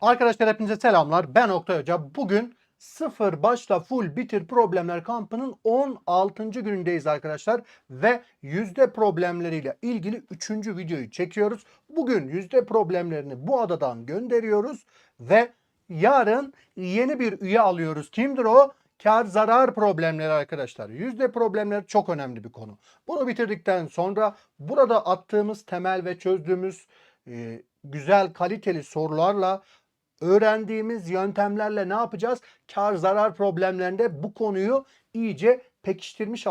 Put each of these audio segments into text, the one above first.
Arkadaşlar hepinize selamlar. Ben Oktay Hoca. Bugün sıfır başla full bitir problemler kampının 16. günündeyiz arkadaşlar. Ve yüzde problemleriyle ilgili 3. videoyu çekiyoruz. Bugün yüzde problemlerini bu adadan gönderiyoruz. Ve yarın yeni bir üye alıyoruz. Kimdir o? Kar zarar problemleri arkadaşlar. Yüzde problemler çok önemli bir konu. Bunu bitirdikten sonra burada attığımız temel ve çözdüğümüz e, güzel kaliteli sorularla öğrendiğimiz yöntemlerle ne yapacağız? Kar zarar problemlerinde bu konuyu iyice pekiştirmiş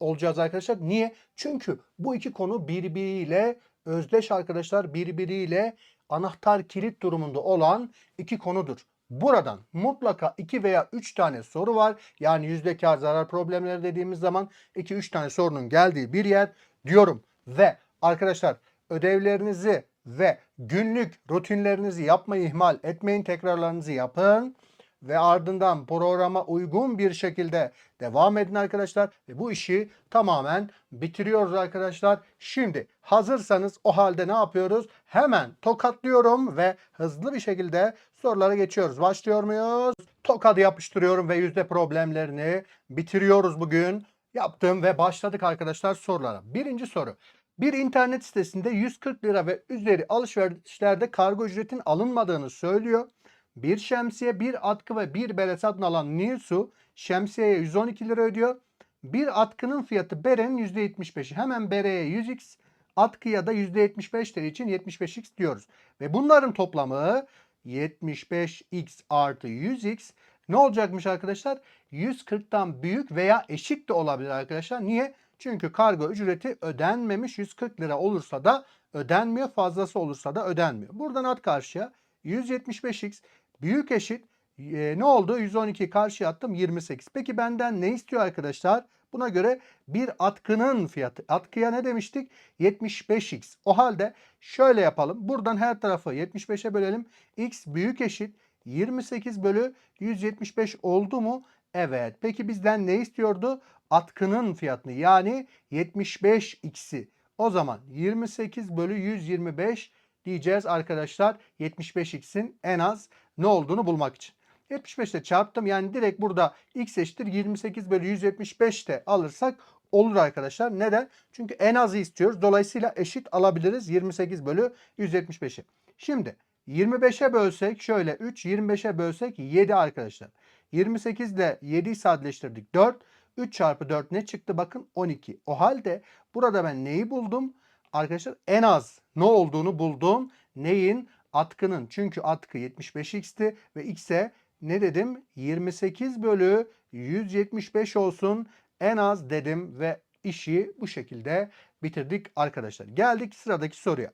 olacağız arkadaşlar. Niye? Çünkü bu iki konu birbiriyle özdeş arkadaşlar birbiriyle anahtar kilit durumunda olan iki konudur. Buradan mutlaka 2 veya 3 tane soru var. Yani yüzde kar zarar problemleri dediğimiz zaman 2-3 tane sorunun geldiği bir yer diyorum. Ve arkadaşlar ödevlerinizi ve günlük rutinlerinizi yapmayı ihmal etmeyin. Tekrarlarınızı yapın ve ardından programa uygun bir şekilde devam edin arkadaşlar. Ve bu işi tamamen bitiriyoruz arkadaşlar. Şimdi hazırsanız o halde ne yapıyoruz? Hemen tokatlıyorum ve hızlı bir şekilde sorulara geçiyoruz. Başlıyor muyuz? Tokadı yapıştırıyorum ve yüzde problemlerini bitiriyoruz bugün. Yaptım ve başladık arkadaşlar sorulara. Birinci soru. Bir internet sitesinde 140 lira ve üzeri alışverişlerde kargo ücretin alınmadığını söylüyor. Bir şemsiye, bir atkı ve bir bere satın alan Nilsu şemsiyeye 112 lira ödüyor. Bir atkının fiyatı berenin %75'i. Hemen bereye 100x, atkıya da %75 TL için 75x diyoruz. Ve bunların toplamı 75x artı 100x ne olacakmış arkadaşlar? 140'tan büyük veya eşit de olabilir arkadaşlar. Niye? Çünkü kargo ücreti ödenmemiş 140 lira olursa da ödenmiyor. Fazlası olursa da ödenmiyor. Buradan at karşıya 175x büyük eşit e, ne oldu? 112 karşıya attım 28. Peki benden ne istiyor arkadaşlar? Buna göre bir atkının fiyatı. Atkıya ne demiştik? 75x. O halde şöyle yapalım. Buradan her tarafı 75'e bölelim. x büyük eşit 28 bölü 175 oldu mu? Evet. Peki bizden ne istiyordu? Atkının fiyatını yani 75x'i. O zaman 28 bölü 125 diyeceğiz arkadaşlar. 75x'in en az ne olduğunu bulmak için. 75 ile çarptım. Yani direkt burada x eşittir 28 bölü 175 de alırsak olur arkadaşlar. Neden? Çünkü en azı istiyoruz. Dolayısıyla eşit alabiliriz 28 bölü 175'i. Şimdi 25'e bölsek şöyle 3, 25'e bölsek 7 arkadaşlar. 28 ile 7'yi sadeleştirdik 4. 3 çarpı 4 ne çıktı? Bakın 12. O halde burada ben neyi buldum? Arkadaşlar en az ne olduğunu buldum. Neyin? Atkının. Çünkü atkı 75x'ti ve x'e ne dedim? 28 bölü 175 olsun en az dedim ve işi bu şekilde bitirdik arkadaşlar. Geldik sıradaki soruya.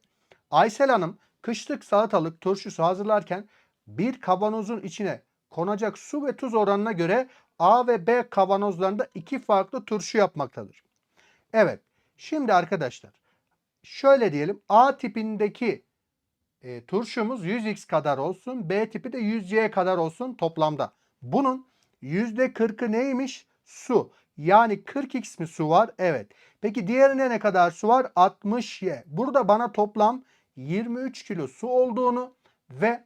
Aysel Hanım kışlık salatalık turşusu hazırlarken bir kavanozun içine konacak su ve tuz oranına göre A ve B kavanozlarında iki farklı turşu yapmaktadır. Evet. Şimdi arkadaşlar şöyle diyelim A tipindeki e, turşumuz 100x kadar olsun. B tipi de 100y kadar olsun toplamda. Bunun %40'ı neymiş? Su. Yani 40x mi su var? Evet. Peki diğerine ne kadar su var? 60y. Burada bana toplam 23 kilo su olduğunu ve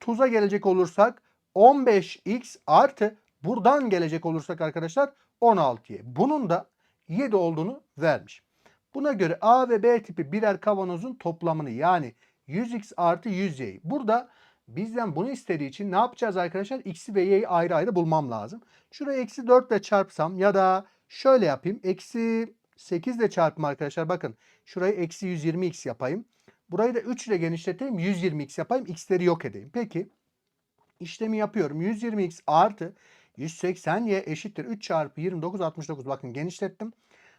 tuza gelecek olursak 15x artı buradan gelecek olursak arkadaşlar 16y. Bunun da 7 olduğunu vermiş. Buna göre A ve B tipi birer kavanozun toplamını yani 100x artı 100y. Burada bizden bunu istediği için ne yapacağız arkadaşlar? X'i ve y'yi ayrı ayrı bulmam lazım. Şurayı eksi 4 ile çarpsam ya da şöyle yapayım. Eksi 8 ile çarpım arkadaşlar. Bakın şurayı eksi 120x yapayım. Burayı da 3 ile genişleteyim. 120x yapayım. X'leri yok edeyim. Peki işlemi yapıyorum. 120x artı 180y eşittir. 3 çarpı 29 69. Bakın genişlettim.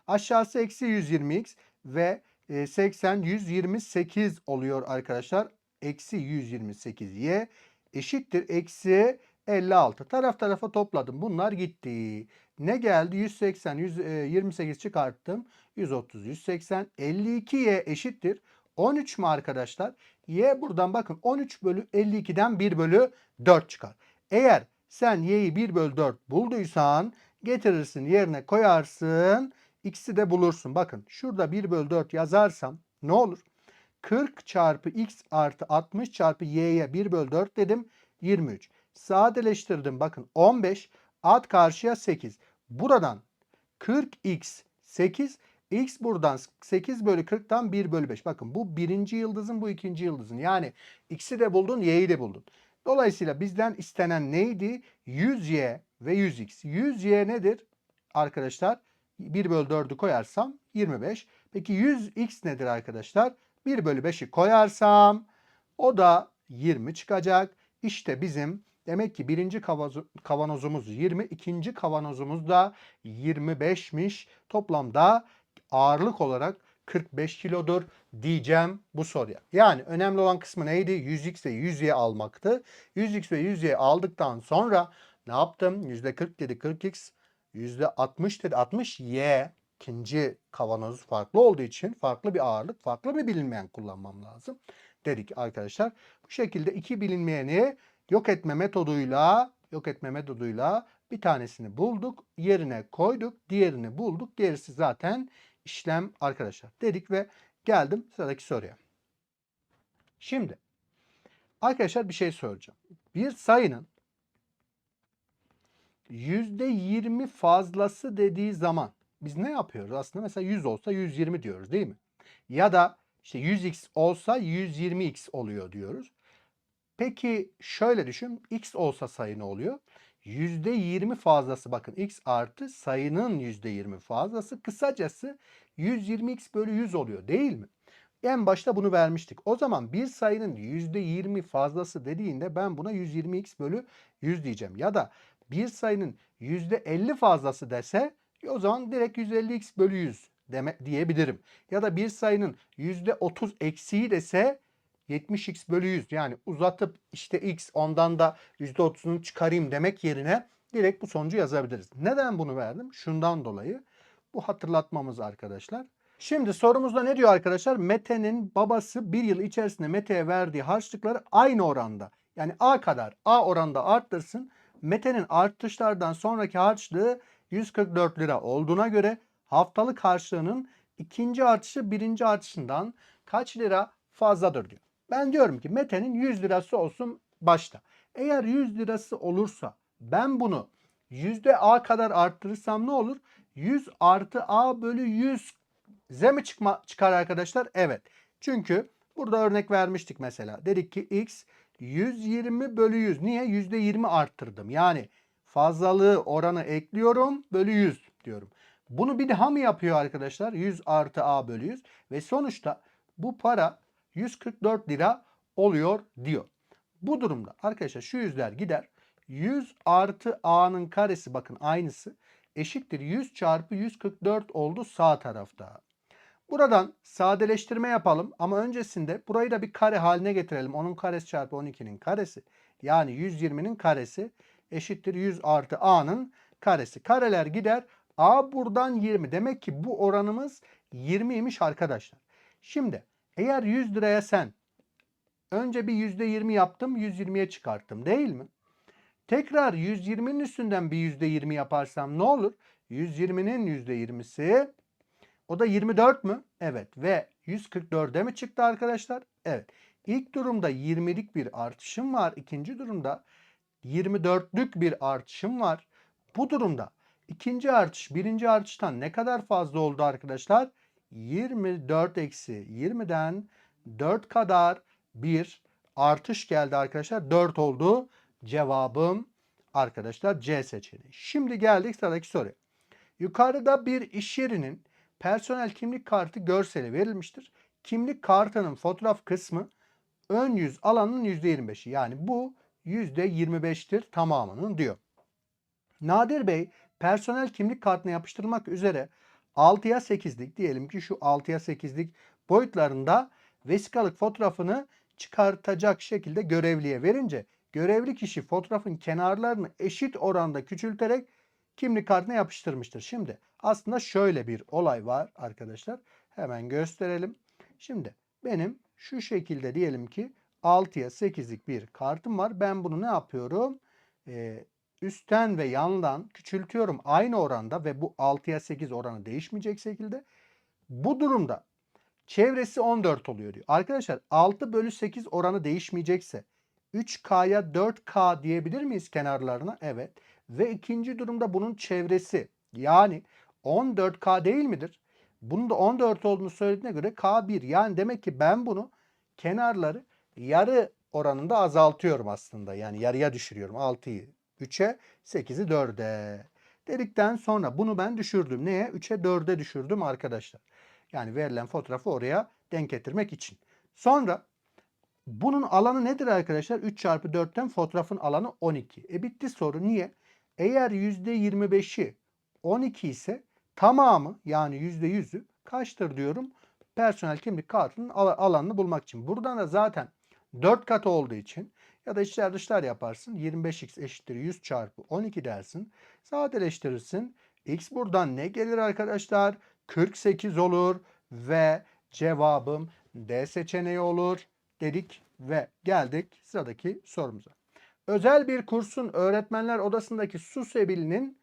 Aşağısı eksi 120x ve 80 128 oluyor arkadaşlar. Eksi 128y eşittir. Eksi 56. Taraf tarafa topladım. Bunlar gitti. Ne geldi? 180, 128 çıkarttım. 130, 180, 52y eşittir. 13 mü arkadaşlar? Y buradan bakın 13 bölü 52'den 1 bölü 4 çıkar. Eğer sen y'yi 1 bölü 4 bulduysan getirirsin yerine koyarsın. X'i de bulursun. Bakın şurada 1 bölü 4 yazarsam ne olur? 40 çarpı x artı 60 çarpı y'ye 1 bölü 4 dedim. 23. Sadeleştirdim bakın 15. At karşıya 8. Buradan 40x 8. X buradan 8 bölü 40'tan 1 bölü 5. Bakın bu birinci yıldızın bu ikinci yıldızın. Yani x'i de buldun y'yi de buldun. Dolayısıyla bizden istenen neydi? 100y ve 100x. 100y nedir? Arkadaşlar 1 bölü 4'ü koyarsam 25. Peki 100x nedir arkadaşlar? 1 bölü 5'i koyarsam o da 20 çıkacak. İşte bizim demek ki birinci kavanozumuz 20, ikinci kavanozumuz da 25'miş. Toplamda ağırlık olarak 45 kilodur diyeceğim bu soruya. Yani önemli olan kısmı neydi? 100x ve 100y almaktı. 100x ve 100y aldıktan sonra ne yaptım? %40 dedi 40x, %60 dedi 60y. İkinci kavanoz farklı olduğu için farklı bir ağırlık, farklı bir bilinmeyen kullanmam lazım. Dedik arkadaşlar. Bu şekilde iki bilinmeyeni yok etme metoduyla yok etme metoduyla bir tanesini bulduk, yerine koyduk, diğerini bulduk. Gerisi zaten işlem arkadaşlar dedik ve geldim sıradaki soruya. Şimdi arkadaşlar bir şey soracağım. Bir sayının %20 fazlası dediği zaman biz ne yapıyoruz? Aslında mesela 100 olsa 120 diyoruz değil mi? Ya da işte 100x olsa 120x oluyor diyoruz. Peki şöyle düşün. X olsa sayı ne oluyor? %20 fazlası bakın x artı sayının %20 fazlası kısacası 120x bölü 100 oluyor değil mi? En başta bunu vermiştik. O zaman bir sayının %20 fazlası dediğinde ben buna 120x bölü 100 diyeceğim. Ya da bir sayının %50 fazlası dese o zaman direkt 150x bölü 100 deme, diyebilirim. Ya da bir sayının %30 eksiği dese 70x bölü 100 yani uzatıp işte x ondan da %30'unu çıkarayım demek yerine direkt bu sonucu yazabiliriz. Neden bunu verdim? Şundan dolayı. Bu hatırlatmamız arkadaşlar. Şimdi sorumuzda ne diyor arkadaşlar? Mete'nin babası bir yıl içerisinde Mete'ye verdiği harçlıkları aynı oranda. Yani A kadar A oranda arttırsın. Mete'nin artışlardan sonraki harçlığı 144 lira olduğuna göre haftalık harçlığının ikinci artışı birinci artışından kaç lira fazladır diyor. Ben diyorum ki Mete'nin 100 lirası olsun başta. Eğer 100 lirası olursa ben bunu yüzde A kadar arttırırsam ne olur? 100 artı A bölü 100 Z mi çıkma, çıkar arkadaşlar? Evet. Çünkü burada örnek vermiştik mesela. Dedik ki X 120 bölü 100. Niye? %20 arttırdım. Yani fazlalığı oranı ekliyorum bölü 100 diyorum. Bunu bir daha mı yapıyor arkadaşlar? 100 artı A bölü 100. Ve sonuçta bu para 144 lira oluyor diyor. Bu durumda arkadaşlar şu yüzler gider. 100 artı A'nın karesi bakın aynısı eşittir 100 çarpı 144 oldu sağ tarafta. Buradan sadeleştirme yapalım ama öncesinde burayı da bir kare haline getirelim. Onun karesi çarpı 12'nin karesi yani 120'nin karesi eşittir 100 artı A'nın karesi. Kareler gider. A buradan 20. Demek ki bu oranımız 20'ymiş arkadaşlar. Şimdi eğer 100 liraya sen önce bir %20 yaptım 120'ye çıkarttım değil mi? Tekrar 120'nin üstünden bir %20 yaparsam ne olur? 120'nin %20'si o da 24 mü? Evet. Ve 144'e mi çıktı arkadaşlar? Evet. İlk durumda 20'lik bir artışım var. İkinci durumda 24'lük bir artışım var. Bu durumda ikinci artış birinci artıştan ne kadar fazla oldu arkadaşlar? 24 eksi 20'den 4 kadar bir artış geldi arkadaşlar. 4 oldu. Cevabım arkadaşlar C seçeneği. Şimdi geldik sıradaki soruya. Yukarıda bir iş yerinin personel kimlik kartı görseli verilmiştir. Kimlik kartının fotoğraf kısmı ön yüz alanının %25'i. Yani bu %25'tir tamamının diyor. Nadir Bey personel kimlik kartına yapıştırmak üzere 6'ya 8'lik diyelim ki şu 6'ya 8'lik boyutlarında vesikalık fotoğrafını çıkartacak şekilde görevliye verince görevli kişi fotoğrafın kenarlarını eşit oranda küçülterek kimlik kartına yapıştırmıştır. Şimdi aslında şöyle bir olay var arkadaşlar. Hemen gösterelim. Şimdi benim şu şekilde diyelim ki 6'ya 8'lik bir kartım var. Ben bunu ne yapıyorum? Ee, üstten ve yandan küçültüyorum aynı oranda ve bu 6'ya 8 oranı değişmeyecek şekilde. Bu durumda Çevresi 14 oluyor diyor. Arkadaşlar 6 bölü 8 oranı değişmeyecekse 3K'ya 4K diyebilir miyiz kenarlarına? Evet. Ve ikinci durumda bunun çevresi yani 14K değil midir? Bunun da 14 olduğunu söylediğine göre K1. Yani demek ki ben bunu kenarları yarı oranında azaltıyorum aslında. Yani yarıya düşürüyorum. 6'yı 3'e 8'i 4'e. Dedikten sonra bunu ben düşürdüm. Neye? 3'e 4'e düşürdüm arkadaşlar. Yani verilen fotoğrafı oraya denk getirmek için. Sonra bunun alanı nedir arkadaşlar? 3 çarpı 4'ten fotoğrafın alanı 12. E bitti soru. Niye? Eğer %25'i 12 ise tamamı yani %100'ü kaçtır diyorum? Personel kimlik kartının al- alanını bulmak için. Buradan da zaten 4 kat olduğu için ya da içler dışlar yaparsın. 25x eşittir 100 çarpı 12 dersin. Sadeleştirirsin. X buradan ne gelir arkadaşlar? 48 olur ve cevabım D seçeneği olur dedik ve geldik sıradaki sorumuza. Özel bir kursun öğretmenler odasındaki su sebilinin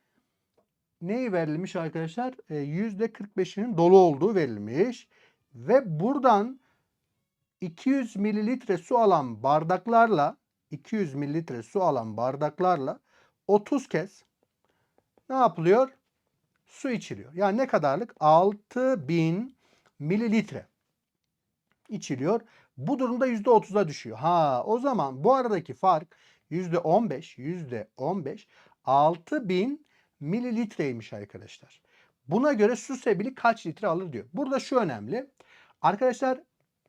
neyi verilmiş arkadaşlar? E, %45'inin dolu olduğu verilmiş. Ve buradan 200 mililitre su alan bardaklarla 200 mililitre su alan bardaklarla 30 kez ne yapılıyor? Su içiliyor. Yani ne kadarlık? 6000 mililitre içiliyor. Bu durumda %30'a düşüyor. Ha o zaman bu aradaki fark %15, %15 6000 mililitreymiş arkadaşlar. Buna göre su sebili kaç litre alır diyor. Burada şu önemli. Arkadaşlar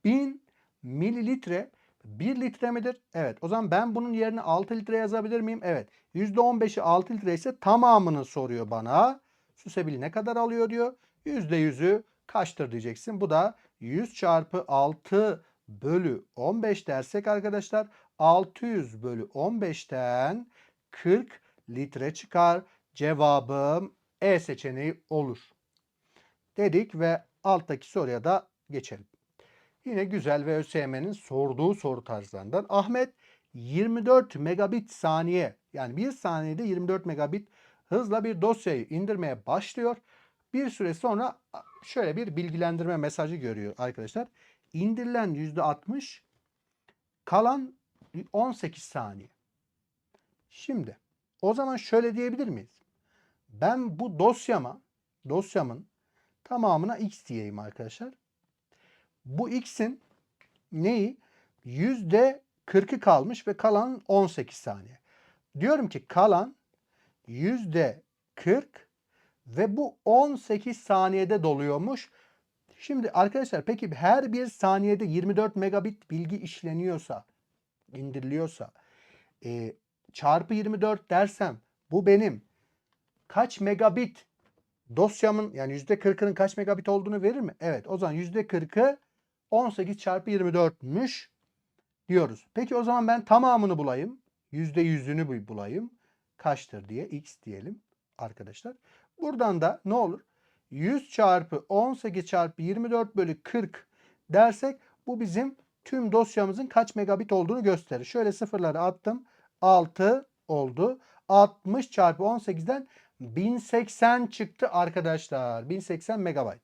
1000 mililitre 1 litre midir? Evet. O zaman ben bunun yerine 6 litre yazabilir miyim? Evet. %15'i 6 litre ise tamamını soruyor bana. Su sebili ne kadar alıyor diyor. %100'ü kaçtır diyeceksin. Bu da 100 çarpı 6 bölü 15 dersek arkadaşlar 600 bölü 15'ten 40 litre çıkar. Cevabım E seçeneği olur. Dedik ve alttaki soruya da geçelim. Yine güzel ve ÖSYM'nin sorduğu soru tarzlarından. Ahmet 24 megabit saniye yani bir saniyede 24 megabit hızla bir dosyayı indirmeye başlıyor. Bir süre sonra şöyle bir bilgilendirme mesajı görüyor arkadaşlar. İndirilen %60 kalan 18 saniye. Şimdi o zaman şöyle diyebilir miyiz? Ben bu dosyama dosyamın tamamına x diyeyim arkadaşlar. Bu x'in neyi? Yüzde 40'ı kalmış ve kalan 18 saniye. Diyorum ki kalan yüzde 40 ve bu 18 saniyede doluyormuş. Şimdi arkadaşlar peki her bir saniyede 24 megabit bilgi işleniyorsa, indiriliyorsa e, çarpı 24 dersem bu benim kaç megabit dosyamın yani %40'ının kaç megabit olduğunu verir mi? Evet o zaman %40'ı 18 çarpı 24'müş diyoruz. Peki o zaman ben tamamını bulayım. %100'ünü bulayım. Kaçtır diye x diyelim arkadaşlar. Buradan da ne olur? 100 çarpı 18 çarpı 24 bölü 40 dersek bu bizim tüm dosyamızın kaç megabit olduğunu gösterir. Şöyle sıfırları attım. 6 oldu. 60 çarpı 18'den 1080 çıktı arkadaşlar. 1080 megabayt.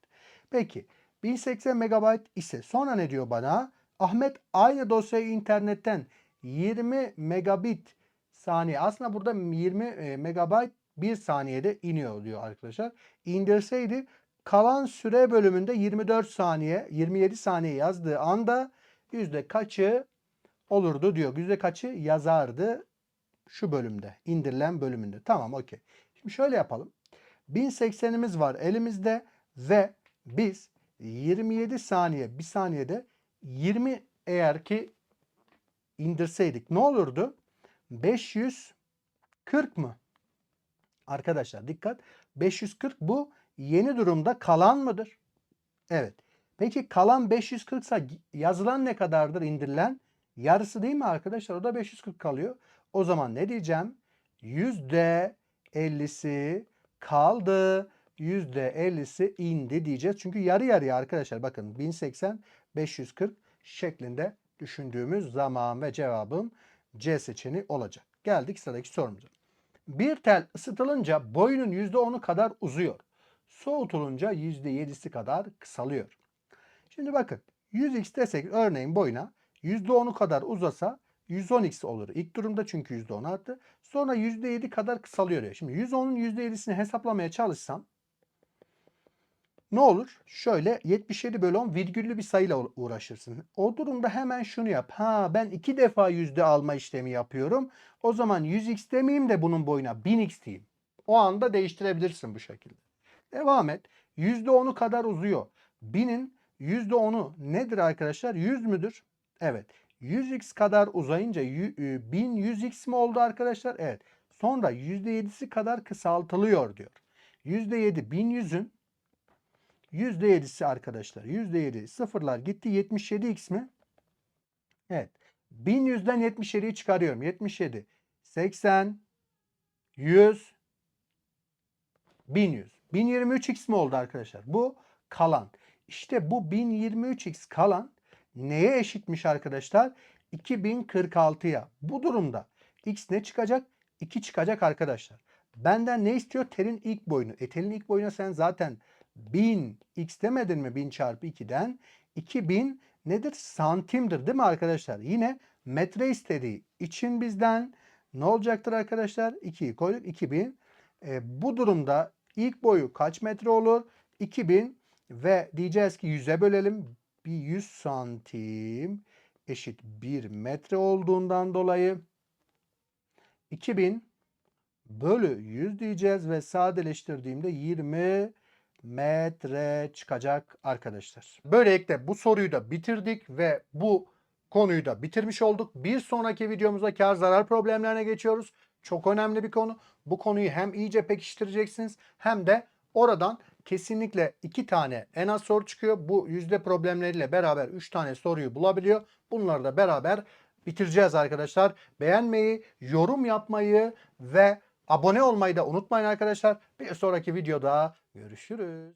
Peki 1080 megabayt ise sonra ne diyor bana? Ahmet aynı dosyayı internetten 20 megabit saniye aslında burada 20 e, megabayt bir saniyede iniyor diyor arkadaşlar. İndirseydi kalan süre bölümünde 24 saniye 27 saniye yazdığı anda yüzde kaçı olurdu diyor. Yüzde kaçı yazardı şu bölümde indirilen bölümünde. Tamam okey. Şimdi şöyle yapalım. 1080'imiz var elimizde ve biz 27 saniye bir saniyede 20 eğer ki indirseydik ne olurdu? 540 mı? Arkadaşlar dikkat. 540 bu yeni durumda kalan mıdır? Evet. Peki kalan 540 ise yazılan ne kadardır indirilen? Yarısı değil mi arkadaşlar? O da 540 kalıyor. O zaman ne diyeceğim? %50'si kaldı. %50'si indi diyeceğiz. Çünkü yarı yarıya arkadaşlar bakın 1080 540 şeklinde düşündüğümüz zaman ve cevabım C seçeneği olacak. Geldik sıradaki sorumuza. Bir tel ısıtılınca boyunun %10'u kadar uzuyor. Soğutulunca %7'si kadar kısalıyor. Şimdi bakın 100x desek örneğin boyuna %10'u kadar uzasa 110x olur. İlk durumda çünkü %10 arttı. Sonra %7 kadar kısalıyor. Şimdi 110'un %7'sini hesaplamaya çalışsam ne olur? Şöyle 77 bölü 10 virgüllü bir sayıyla uğra- uğraşırsın. O durumda hemen şunu yap. Ha ben iki defa yüzde alma işlemi yapıyorum. O zaman 100x demeyeyim de bunun boyuna 1000x diyeyim. O anda değiştirebilirsin bu şekilde. Devam et. %10'u kadar uzuyor. 1000'in %10'u nedir arkadaşlar? 100 müdür? Evet. 100x kadar uzayınca yü- e, 1100x mi oldu arkadaşlar? Evet. Sonra %7'si kadar kısaltılıyor diyor. %7 1100'ün %7'si arkadaşlar. %7 sıfırlar gitti. 77x mi? Evet. 1100'den 77'yi çıkarıyorum. 77, 80, 100, 1100. 1023x mi oldu arkadaşlar? Bu kalan. İşte bu 1023x kalan neye eşitmiş arkadaşlar? 2046'ya. Bu durumda x ne çıkacak? 2 çıkacak arkadaşlar. Benden ne istiyor? Telin ilk boyunu. E telin ilk boyuna sen zaten 1000 x demedin mi? 1000 çarpı 2'den. 2000 nedir? Santimdir değil mi arkadaşlar? Yine metre istediği için bizden ne olacaktır arkadaşlar? 2'yi koyduk. 2000. E, bu durumda ilk boyu kaç metre olur? 2000 ve diyeceğiz ki 100'e bölelim. Bir 100 santim eşit 1 metre olduğundan dolayı 2000 bölü 100 diyeceğiz ve sadeleştirdiğimde 20 metre çıkacak arkadaşlar. Böylelikle bu soruyu da bitirdik ve bu konuyu da bitirmiş olduk. Bir sonraki videomuzda kar zarar problemlerine geçiyoruz. Çok önemli bir konu. Bu konuyu hem iyice pekiştireceksiniz hem de oradan kesinlikle iki tane en az soru çıkıyor. Bu yüzde problemleriyle beraber üç tane soruyu bulabiliyor. Bunları da beraber bitireceğiz arkadaşlar. Beğenmeyi, yorum yapmayı ve abone olmayı da unutmayın arkadaşlar. Bir sonraki videoda görüşürüz.